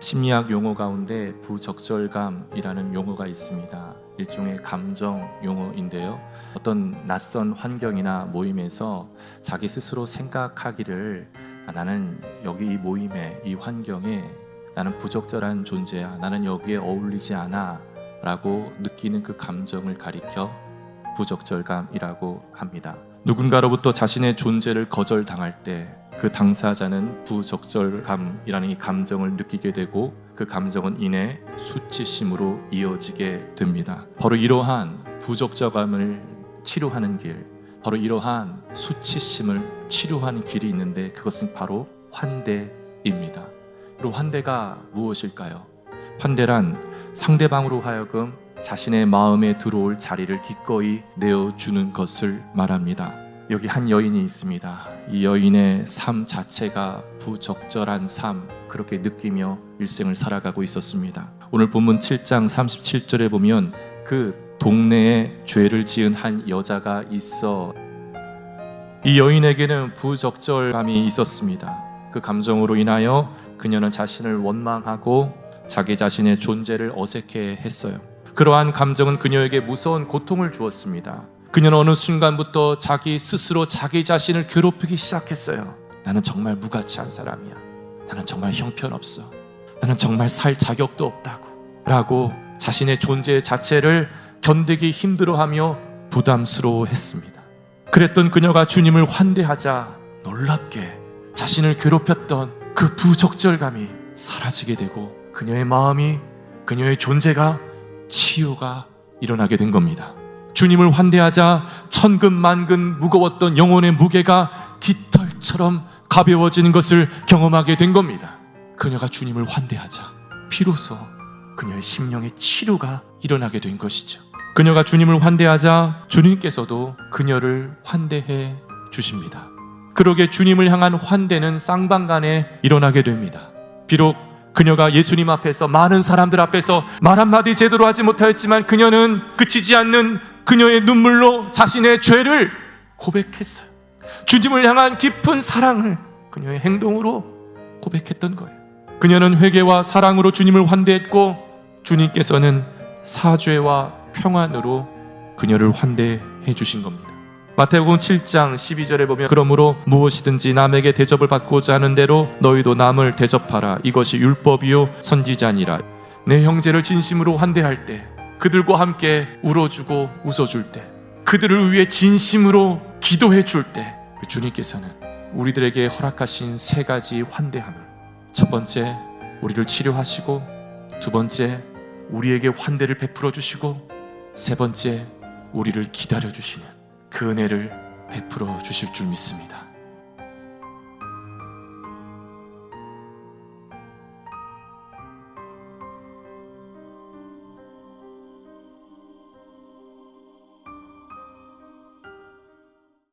심리학 용어 가운데 부적절감이라는 용어가 있습니다. 일종의 감정 용어인데요. 어떤 낯선 환경이나 모임에서 자기 스스로 생각하기를 아, 나는 여기 이 모임에 이 환경에 나는 부적절한 존재야. 나는 여기에 어울리지 않아. 라고 느끼는 그 감정을 가리켜 부적절감이라고 합니다. 누군가로부터 자신의 존재를 거절당할 때 그 당사자는 부적절감이라는 이 감정을 느끼게 되고 그 감정은 이내 수치심으로 이어지게 됩니다. 바로 이러한 부적절감을 치료하는 길, 바로 이러한 수치심을 치료하는 길이 있는데 그것은 바로 환대입니다. 그리고 환대가 무엇일까요? 환대란 상대방으로 하여금 자신의 마음에 들어올 자리를 기꺼이 내어주는 것을 말합니다. 여기 한 여인이 있습니다. 이 여인의 삶 자체가 부적절한 삶, 그렇게 느끼며 일생을 살아가고 있었습니다. 오늘 본문 7장 37절에 보면 그 동네에 죄를 지은 한 여자가 있어 이 여인에게는 부적절감이 있었습니다. 그 감정으로 인하여 그녀는 자신을 원망하고 자기 자신의 존재를 어색해 했어요. 그러한 감정은 그녀에게 무서운 고통을 주었습니다. 그녀는 어느 순간부터 자기 스스로 자기 자신을 괴롭히기 시작했어요. 나는 정말 무가치한 사람이야. 나는 정말 형편없어. 나는 정말 살 자격도 없다고. 라고 자신의 존재 자체를 견디기 힘들어하며 부담스러워했습니다. 그랬던 그녀가 주님을 환대하자 놀랍게 자신을 괴롭혔던 그 부적절감이 사라지게 되고 그녀의 마음이 그녀의 존재가 치유가 일어나게 된 겁니다. 주님을 환대하자 천근 만근 무거웠던 영혼의 무게가 깃털처럼 가벼워지는 것을 경험하게 된 겁니다. 그녀가 주님을 환대하자 비로소 그녀의 심령의 치료가 일어나게 된 것이죠. 그녀가 주님을 환대하자 주님께서도 그녀를 환대해 주십니다. 그러게 주님을 향한 환대는 쌍방간에 일어나게 됩니다. 비록 그녀가 예수님 앞에서 많은 사람들 앞에서 말 한마디 제대로 하지 못하였지만 그녀는 그치지 않는 그녀의 눈물로 자신의 죄를 고백했어요. 주님을 향한 깊은 사랑을 그녀의 행동으로 고백했던 거예요. 그녀는 회개와 사랑으로 주님을 환대했고 주님께서는 사죄와 평안으로 그녀를 환대해 주신 겁니다. 마태복음 7장 12절에 보면 그러므로 무엇이든지 남에게 대접을 받고자 하는 대로 너희도 남을 대접하라 이것이 율법이요 선지자니라 내 형제를 진심으로 환대할 때 그들과 함께 울어주고 웃어줄 때 그들을 위해 진심으로 기도해 줄 때 주님께서는 우리들에게 허락하신 세 가지 환대함을 첫 번째 우리를 치료하시고 두 번째 우리에게 환대를 베풀어 주시고 세 번째 우리를 기다려 주시는 그 은혜를 베풀어 주실 줄 믿습니다.